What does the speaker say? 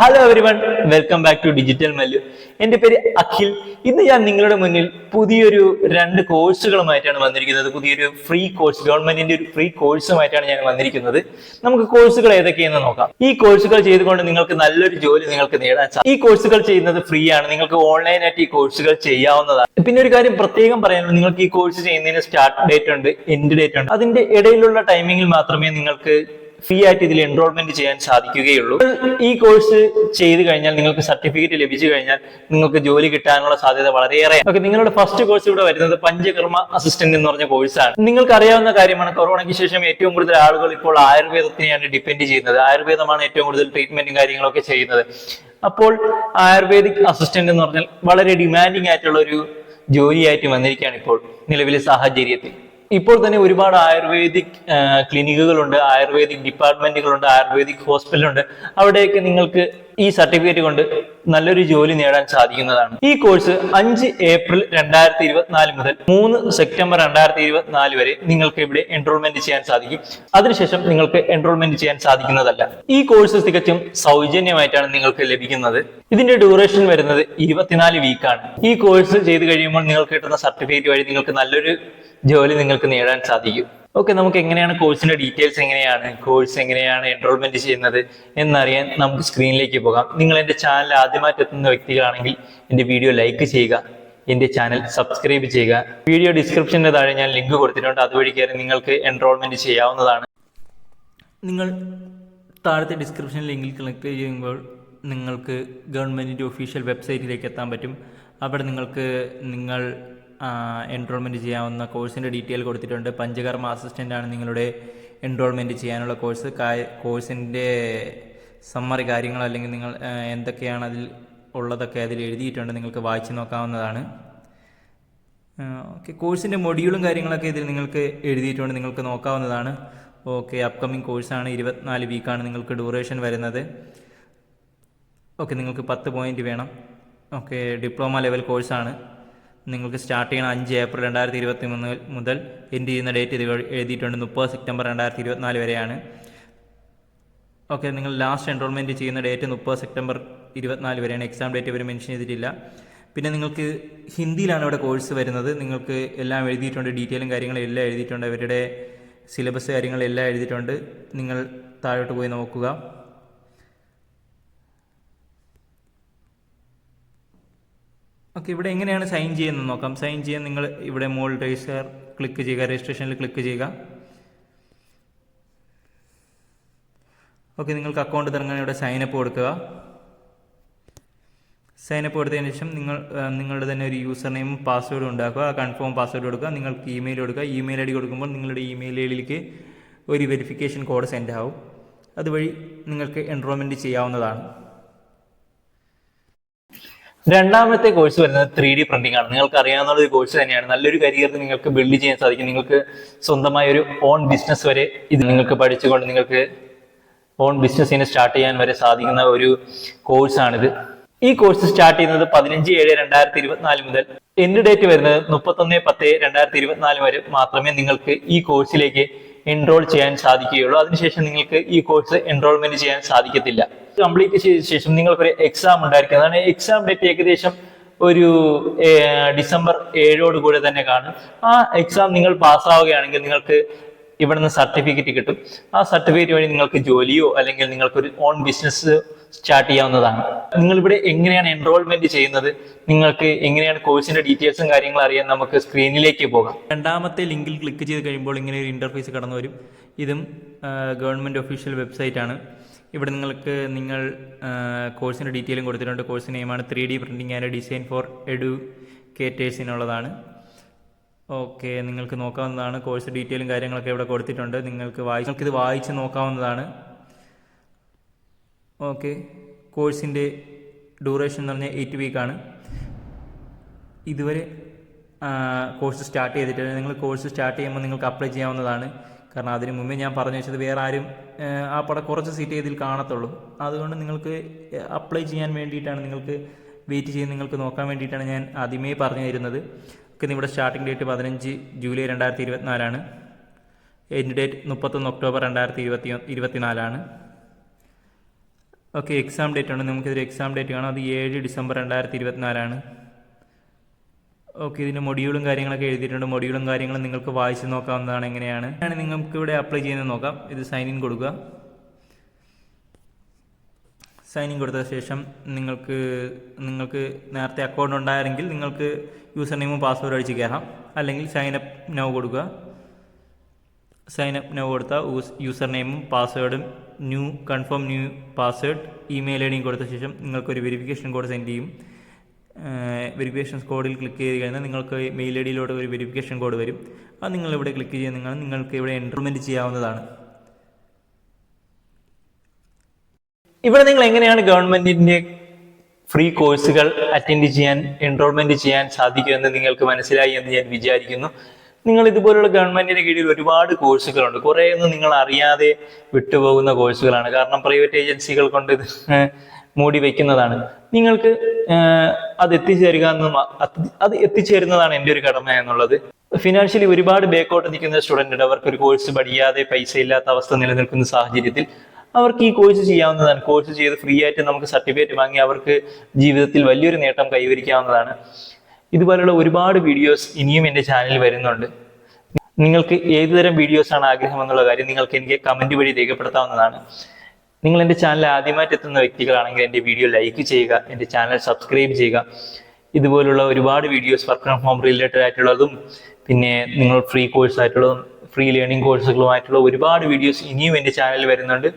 Hello everyone welcome back to digital Mallu എന്റെ പേര് അഖിൽ. ഇന്ന് ഞാൻ നിങ്ങളുടെ മുന്നിൽ പുതിയൊരു രണ്ട് കോഴ്സുകളുമായിട്ടാണ് വന്നിരിക്കുന്നത്. പുതിയൊരു ഫ്രീ കോഴ്സ് ഗവൺമെന്റിന്റെ ഒരു ഫ്രീ കോഴ്സുമായിട്ടാണ് ഞാൻ വന്നിരിക്കുന്നത്. നമുക്ക് കോഴ്സുകൾ ഏതൊക്കെയെന്ന് നോക്കാം. ഈ കോഴ്സുകൾ ചെയ്തുകൊണ്ട് നിങ്ങൾക്ക് നല്ലൊരു ജോലി നിങ്ങൾക്ക് നേടാൻ സാധിക്കും. ഈ കോഴ്സുകൾ ചെയ്യുന്നത് ഫ്രീ ആണ്. നിങ്ങൾക്ക് ഓൺലൈനായിട്ട് ഈ കോഴ്സുകൾ ചെയ്യാവുന്നതാണ്. പിന്നെ ഒരു കാര്യം പ്രത്യേകം പറയാനുള്ളത്. നിങ്ങൾക്ക് ഈ കോഴ്സ് ചെയ്യുന്നതിന് സ്റ്റാർട്ട് ഡേറ്റ് ഉണ്ട് എൻഡ് ഡേറ്റ് ഉണ്ട്. അതിന്റെ ഇടയിലുള്ള ടൈമിങ്ങിൽ മാത്രമേ നിങ്ങൾക്ക് ഫ്രീ ആയിട്ട് ഇതിൽ എൻറോൾമെന്റ് ചെയ്യാൻ സാധിക്കുകയുള്ളൂ. ഈ കോഴ്സ് ചെയ്ത് കഴിഞ്ഞാൽ നിങ്ങൾക്ക് സർട്ടിഫിക്കറ്റ് ലഭിച്ചു കഴിഞ്ഞാൽ നിങ്ങൾക്ക് ജോലി കിട്ടാനുള്ള സാധ്യത വളരെയേറെ ഓക്കെ നിങ്ങളുടെ ഫസ്റ്റ് കോഴ്സ് ഇവിടെ വരുന്നത് പഞ്ചകർമ്മ അസിസ്റ്റന്റ് എന്ന് പറഞ്ഞ കോഴ്സാണ് നിങ്ങൾക്ക് അറിയാവുന്ന കാര്യമാണ് കൊറോണയ്ക്ക് ശേഷം ഏറ്റവും കൂടുതൽ ആളുകൾ ഇപ്പോൾ ആയുർവേദത്തിനെയാണ് ഡിപ്പെൻഡ് ചെയ്യുന്നത്. ആയുർവേദമാണ് ഏറ്റവും കൂടുതൽ ട്രീറ്റ്മെന്റും കാര്യങ്ങളൊക്കെ ചെയ്യുന്നത്. അപ്പോൾ ആയുർവേദിക് അസിസ്റ്റന്റ് എന്ന് പറഞ്ഞാൽ വളരെ ഡിമാൻഡിങ് ആയിട്ടുള്ള ഒരു ജോലിയായിട്ട് വന്നിരിക്കുകയാണ് ഇപ്പോൾ നിലവിലെ സാഹചര്യത്തിൽ. ഇപ്പോൾ തന്നെ ഒരുപാട് ആയുർവേദിക് ക്ലിനിക്കുകളുണ്ട് ആയുർവേദിക് ഡിപ്പാർട്ട്മെന്റുകളുണ്ട് ആയുർവേദിക് ഹോസ്പിറ്റലുണ്ട്. അവിടെയൊക്കെ നിങ്ങൾക്ക് ഈ സർട്ടിഫിക്കറ്റ് കൊണ്ട് നല്ലൊരു ജോലി നേടാൻ സാധിക്കുന്നതാണ്. ഈ കോഴ്സ് അഞ്ച് ഏപ്രിൽ രണ്ടായിരത്തി ഇരുപത്തിനാല് മുതൽ മൂന്ന് സെപ്റ്റംബർ രണ്ടായിരത്തി ഇരുപത്തിനാല് വരെ നിങ്ങൾക്ക് ഇവിടെ എൻറോൾമെന്റ് ചെയ്യാൻ സാധിക്കും. അതിനുശേഷം നിങ്ങൾക്ക് എൻറോൾമെന്റ് ചെയ്യാൻ സാധിക്കുന്നതല്ല. ഈ കോഴ്സ് തികച്ചും സൗജന്യമായിട്ടാണ് നിങ്ങൾക്ക് ലഭിക്കുന്നത്. ഇതിന്റെ ഡ്യൂറേഷൻ വരുന്നത് ഇരുപത്തിനാല് വീക്കാണ് ഈ കോഴ്സ് ചെയ്ത് കഴിയുമ്പോൾ നിങ്ങൾക്ക് കിട്ടുന്ന സർട്ടിഫിക്കറ്റ് വഴി നിങ്ങൾക്ക് നല്ലൊരു ജോലി നിങ്ങൾക്ക് നേടാൻ സാധിക്കും. ഓക്കെ നമുക്ക് എങ്ങനെയാണ് കോഴ്സിന്റെ ഡീറ്റെയിൽസ് എങ്ങനെയാണ്? കോഴ്സ് എങ്ങനെയാണ് എൻറോൾമെന്റ് ചെയ്യുന്നത് എന്നറിയാൻ നമുക്ക് സ്ക്രീനിലേക്ക് പോകാം. നിങ്ങൾ എന്റെ ചാനൽ ആദ്യമായിട്ട് എത്തുന്ന വ്യക്തികളാണെങ്കിൽ എന്റെ വീഡിയോ ലൈക്ക് ചെയ്യുക എന്റെ ചാനൽ സബ്സ്ക്രൈബ് ചെയ്യുക. വീഡിയോ ഡിസ്ക്രിപ്ഷന്റെ താഴെ ഞാൻ ലിങ്ക് കൊടുത്തിട്ടുണ്ട്. അതുവഴി കയറി നിങ്ങൾക്ക് എൻറോൾമെന്റ് ചെയ്യാവുന്നതാണ്. നിങ്ങൾ താഴത്തെ ഡിസ്ക്രിപ്ഷൻ ലിങ്കിൽ ക്ലിക്ക് ചെയ്യുമ്പോൾ നിങ്ങൾക്ക് ഗവൺമെന്റിന്റെ ഒഫീഷ്യൽ വെബ്സൈറ്റിലേക്ക് എത്താൻ പറ്റും. അവിടെ നിങ്ങൾക്ക് നിങ്ങൾ എൻറോൾമെന്റ് ചെയ്യാവുന്ന കോഴ്സിന്റെ ഡീറ്റെയിൽ കൊടുത്തിട്ടുണ്ട്. പഞ്ചകർമ്മ അസിസ്റ്റന്റാണ് നിങ്ങളുടെ എൻറോൾമെന്റ് ചെയ്യാനുള്ള കോഴ്സ് കോഴ്സിന്റെ സമ്മറി കാര്യങ്ങൾ അല്ലെങ്കിൽ നിങ്ങൾ എന്തൊക്കെയാണ് അതിൽ ഉള്ളതൊക്കെ അതിൽ എഴുതിയിട്ടുണ്ട്. നിങ്ങൾക്ക് വായിച്ചു നോക്കാവുന്നതാണ്. ഓക്കെ കോഴ്സിന്റെ മൊഡ്യൂളും കാര്യങ്ങളൊക്കെ ഇതിൽ നിങ്ങൾക്ക് എഴുതിയിട്ടുണ്ട്. നിങ്ങൾക്ക് നോക്കാവുന്നതാണ്. ഓക്കെ അപ്കമിങ് കോഴ്സാണ് ഇരുപത്തിനാല് വീക്കാണ് നിങ്ങൾക്ക് ഡ്യൂറേഷൻ വരുന്നത്. ഓക്കെ നിങ്ങൾക്ക് പത്ത് പോയിന്റ് വേണം. ഓക്കെ ഡിപ്ലോമ ലെവൽ കോഴ്സാണ് നിങ്ങൾക്ക് സ്റ്റാർട്ട് ചെയ്യണം അഞ്ച് ഏപ്രിൽ രണ്ടായിരത്തി ഇരുപത്തി മൂന്ന് മുതൽ എൻഡ് ചെയ്യുന്ന ഡേറ്റ് ഇത് എഴുതിയിട്ടുണ്ട് മുപ്പത് സെപ്റ്റംബർ രണ്ടായിരത്തി ഇരുപത്തിനാല് വരെയാണ്. ഓക്കെ നിങ്ങൾ ലാസ്റ്റ് എൻറോൾമെന്റ് ചെയ്യുന്ന ഡേറ്റ് മുപ്പത് സെപ്റ്റംബർ ഇരുപത്തിനാല് വരെയാണ്. എക്സാം ഡേറ്റ് ഇവർ മെൻഷൻ ചെയ്തിട്ടില്ല. പിന്നെ നിങ്ങൾക്ക് ഹിന്ദിയിലാണ് ഇവിടെ കോഴ്സ് വരുന്നത്. നിങ്ങൾക്ക് എല്ലാം എഴുതിയിട്ടുണ്ട് ഡീറ്റെയിലും കാര്യങ്ങളും എല്ലാം എഴുതിയിട്ടുണ്ട്. അവരുടെ സിലബസ് കാര്യങ്ങളെല്ലാം എഴുതിയിട്ടുണ്ട്. നിങ്ങൾ താഴോട്ട് പോയി നോക്കുക. ഓക്കെ ഇവിടെ എങ്ങനെയാണ് സൈൻ ചെയ്യുന്നത് നോക്കാം. സൈൻ ചെയ്യാൻ നിങ്ങൾ ഇവിടെ മോൾ രജിസ്റ്റർ ക്ലിക്ക് ചെയ്യുക രജിസ്ട്രേഷനിൽ ക്ലിക്ക് ചെയ്യുക. ഓക്കെ നിങ്ങൾക്ക് അക്കൗണ്ട് തുടങ്ങാൻ ഇവിടെ സൈനപ്പ് കൊടുക്കുക. സൈനപ്പ് കൊടുത്തതിന് ശേഷം നിങ്ങൾ നിങ്ങളുടെ തന്നെ ഒരു യൂസർ നെയിം പാസ്വേഡും ഉണ്ടാക്കുക. കൺഫേം പാസ്വേഡ് കൊടുക്കുക. നിങ്ങൾക്ക് ഇമെയിൽ കൊടുക്കുക. ഇമെയിൽ ഐ ഡി കൊടുക്കുമ്പോൾ നിങ്ങളുടെ ഇമെയിൽ ഐ ഡിയിലേക്ക് ഒരു വെരിഫിക്കേഷൻ കോഡ് സെൻഡ് ആവും. അതുവഴി നിങ്ങൾക്ക് എൻറോൾമെന്റ് ചെയ്യാവുന്നതാണ്. രണ്ടാമത്തെ കോഴ്സ് വരുന്നത് ത്രീ ഡി പ്രിന്റിംഗ് ആണ്. നിങ്ങൾക്ക് അറിയാവുന്ന ഒരു കോഴ്സ് തന്നെയാണ്. നല്ലൊരു കരിയർ നിങ്ങൾക്ക് ബിൽഡ് ചെയ്യാൻ സാധിക്കും. നിങ്ങൾക്ക് സ്വന്തമായ ഒരു ഓൺ ബിസിനസ് വരെ ഇത് നിങ്ങൾക്ക് പഠിച്ചുകൊണ്ട് നിങ്ങൾക്ക് ഓൺ ബിസിനസ്സിനെ സ്റ്റാർട്ട് ചെയ്യാൻ വരെ സാധിക്കുന്ന ഒരു കോഴ്സാണിത് ഈ കോഴ്സ് സ്റ്റാർട്ട് ചെയ്യുന്നത് പതിനഞ്ച് ഏഴ് രണ്ടായിരത്തി ഇരുപത്തിനാല് മുതൽ എൻഡ് ഡേറ്റ് വരുന്നത് മുപ്പത്തൊന്ന് പത്ത് രണ്ടായിരത്തി ഇരുപത്തിനാല് വരെ മാത്രമേ നിങ്ങൾക്ക് ഈ കോഴ്സിലേക്ക് എൻറോൾ ചെയ്യാൻ സാധിക്കുകയുള്ളൂ. അതിനുശേഷം നിങ്ങൾക്ക് ഈ കോഴ്സ് എൻറോൾമെന്റ് ചെയ്യാൻ സാധിക്കത്തില്ല. കംപ്ലീറ്റ് ചെയ്ത ശേഷം നിങ്ങൾക്കൊരു എക്സാം ഉണ്ടായിരിക്കും. അതാണ് എക്സാം ഡേറ്റ് ഏകദേശം ഒരു ഡിസംബർ ഏഴോട് കൂടെ തന്നെ കാണും. ആ എക്സാം നിങ്ങൾ പാസ്സാവുകയാണെങ്കിൽ നിങ്ങൾക്ക് ഇവിടുന്ന് സർട്ടിഫിക്കറ്റ് കിട്ടും. ആ സർട്ടിഫിക്കറ്റ് വഴി നിങ്ങൾക്ക് ജോലിയോ അല്ലെങ്കിൽ നിങ്ങൾക്കൊരു ഓൺ ബിസിനസ് സ്റ്റാർട്ട് ചെയ്യാവുന്നതാണ്. നിങ്ങൾ ഇവിടെ എങ്ങനെയാണ് എൻറോൾമെന്റ് ചെയ്യുന്നത്? നിങ്ങൾക്ക് എങ്ങനെയാണ് കോഴ്സിന്റെ ഡീറ്റെയിൽസും കാര്യങ്ങളും അറിയാൻ നമുക്ക് സ്ക്രീനിലേക്ക് പോകാം. രണ്ടാമത്തെ ലിങ്കിൽ ക്ലിക്ക് ചെയ്ത് കഴിയുമ്പോൾ ഇങ്ങനെ ഒരു ഇന്റർഫേസ് കടന്നു വരും ഇതും ഗവൺമെന്റ് ഒഫീഷ്യൽ വെബ്സൈറ്റ് ആണ്. ഇവിടെ നിങ്ങൾക്ക് നിങ്ങൾ കോഴ്സിന്റെ ഡീറ്റെയിലും കൊടുത്തിട്ടുണ്ട്. Course നെയിമാണ് three D printing and design for എഡ്യൂക്കേറ്റേഴ്സിനുള്ളതാണ് okay നിങ്ങൾക്ക് നോക്കാവുന്നതാണ്. കോഴ്സ് ഡീറ്റെയിലും കാര്യങ്ങളൊക്കെ ഇവിടെ കൊടുത്തിട്ടുണ്ട്. നിങ്ങൾക്ക് വായി നിങ്ങൾക്ക് ഇത് വായിച്ച് നോക്കാവുന്നതാണ്. ഓക്കെ കോഴ്സിന്റെ ഡ്യൂറേഷൻ എന്ന് പറഞ്ഞാൽ എയ്റ്റ് വീക്കാണ് ഇതുവരെ കോഴ്സ് സ്റ്റാർട്ട് ചെയ്തിട്ടില്ല. നിങ്ങൾ കോഴ്സ് സ്റ്റാർട്ട് ചെയ്യുമ്പോൾ നിങ്ങൾക്ക് അപ്ലൈ ചെയ്യാവുന്നതാണ്. കാരണം അതിന് മുമ്പേ ഞാൻ പറഞ്ഞു വെച്ചത് വേറെ ആരും ആ, പടം കുറച്ച് സീറ്റ് ഇതിൽ കാണത്തുള്ളൂ. അതുകൊണ്ട് നിങ്ങൾക്ക് അപ്ലൈ ചെയ്യാൻ വേണ്ടിയിട്ടാണ് നിങ്ങൾക്ക് വെയിറ്റ് ചെയ്ത് നിങ്ങൾക്ക് നോക്കാൻ വേണ്ടിയിട്ടാണ് ഞാൻ ആദ്യമേ പറഞ്ഞു തരുന്നത്. ഒക്കെ ഇവിടെ സ്റ്റാർട്ടിംഗ് ഡേറ്റ് പതിനഞ്ച് ജൂലൈ രണ്ടായിരത്തി ഇരുപത്തിനാലാണ് എൻഡ് ഡേറ്റ് മുപ്പത്തൊന്ന് ഒക്ടോബർ രണ്ടായിരത്തി ഇരുപത്തി ഇരുപത്തിനാലാണ്. ഓക്കെ എക്സാം ഡേറ്റ് ആണ്. നമുക്കിതൊരു എക്സാം ഡേറ്റ് കാണാം. അത് ഏഴ് ഡിസംബർ രണ്ടായിരത്തി ഇരുപത്തിനാലാണ് ഓക്കെ ഇതിന്റെ മൊഡ്യൂളും കാര്യങ്ങളൊക്കെ എഴുതിയിട്ടുണ്ട്. മൊഡ്യൂളും കാര്യങ്ങളും നിങ്ങൾക്ക് വായിച്ച് നോക്കാവുന്നതാണ് എങ്ങനെയാണ്. നിങ്ങൾക്ക് ഇവിടെ അപ്ലൈ ചെയ്യുന്നത് നോക്കാം. ഇത് സൈൻ ഇൻ കൊടുക്കുക. സൈൻ ഇൻ കൊടുത്ത ശേഷം നിങ്ങൾക്ക് നിങ്ങൾക്ക് നേരത്തെ അക്കൗണ്ട് ഉണ്ടായിരുന്നെങ്കിൽ നിങ്ങൾക്ക് യൂസർ നെയിമും പാസ്വേഡ് അടിച്ച് കയറാം അല്ലെങ്കിൽ സൈൻ അപ്പ് നൗ കൊടുക്കുക. സൈൻ അപ്പ് നൗ കൊടുത്താൽ യൂസർ നെയിമും പാസ്വേഡും new confirm new password email I ഡിയും കൊടുത്ത ശേഷം നിങ്ങൾക്കൊരു വെരിഫിക്കേഷൻ കോഡ് സെൻഡ് ചെയ്യും. വെരിഫിക്കേഷൻ കോഡിൽ ക്ലിക്ക് ചെയ്ത് കഴിഞ്ഞാൽ നിങ്ങൾക്ക് മെയിൽ ഐ ഡിയിലോട്ട് ഒരു വെരിഫിക്കേഷൻ കോഡ് വരും. അത് നിങ്ങൾ ഇവിടെ ക്ലിക്ക് ചെയ്ത് നിങ്ങൾ നിങ്ങൾക്ക് ഇവിടെ എൻറോൾമെന്റ് ചെയ്യാവുന്നതാണ്. ഇവിടെ നിങ്ങൾ എങ്ങനെയാണ് ഗവൺമെന്റിന്റെ ഫ്രീ കോഴ്സുകൾ അറ്റൻഡ് ചെയ്യാൻ എൻറോൾമെന്റ് ചെയ്യാൻ സാധിക്കുമെന്ന് നിങ്ങൾക്ക് മനസ്സിലായി എന്ന് ഞാൻ വിചാരിക്കുന്നു. നിങ്ങൾ ഇതുപോലുള്ള ഗവൺമെന്റിന്റെ കീഴിൽ ഒരുപാട് കോഴ്സുകളുണ്ട് കുറേയൊന്നും നിങ്ങൾ അറിയാതെ വിട്ടുപോകുന്ന കോഴ്സുകളാണ് കാരണം പ്രൈവറ്റ് ഏജൻസികൾ കൊണ്ട് ഇത് മൂടി വെക്കുന്നതാണ്. നിങ്ങൾക്ക് അത് എത്തിച്ചേരുക എന്ന് അത് എത്തിച്ചേരുന്നതാണ് എന്റെ ഒരു കടമ എന്നുള്ളത്. ഫിനാൻഷ്യലി ഒരുപാട് ബേക്കോട്ട് നിൽക്കുന്ന സ്റ്റുഡന്റ് അവർക്ക് ഒരു കോഴ്സ് പഠിയാതെ പൈസ ഇല്ലാത്ത അവസ്ഥ നിലനിൽക്കുന്ന സാഹചര്യത്തിൽ അവർക്ക് ഈ കോഴ്സ് ചെയ്യാവുന്നതാണ്. കോഴ്സ് ചെയ്ത് ഫ്രീ ആയിട്ട് നമുക്ക് സർട്ടിഫിക്കറ്റ് വാങ്ങി അവർക്ക് ജീവിതത്തിൽ വലിയൊരു നേട്ടം കൈവരിക്കാവുന്നതാണ്. ഇതുപോലുള്ള ഒരുപാട് വീഡിയോസ് ഇനിയും എന്റെ ചാനലിൽ വരുന്നുണ്ട്. നിങ്ങൾക്ക് ഏതുതരം വീഡിയോസാണ് ആഗ്രഹം എന്നുള്ള കാര്യം നിങ്ങൾക്ക് എനിക്ക് കമന്റ് വഴി രേഖപ്പെടുത്താവുന്നതാണ്. നിങ്ങൾ എന്റെ ചാനൽ ആദ്യമായിട്ട് എത്തുന്ന വ്യക്തികളാണെങ്കിൽ എന്റെ വീഡിയോ ലൈക്ക് ചെയ്യുക എന്റെ ചാനൽ സബ്സ്ക്രൈബ് ചെയ്യുക. ഇതുപോലുള്ള ഒരുപാട് videos work from home related ആയിട്ടുള്ളതും പിന്നെ നിങ്ങൾ ഫ്രീ കോഴ്സ് ആയിട്ടുള്ളതും ഫ്രീ ലേണിംഗ് കോഴ്സുകളുമായിട്ടുള്ള ഒരുപാട് വീഡിയോസ് ഇനിയും എന്റെ ചാനലിൽ വരുന്നുണ്ട്.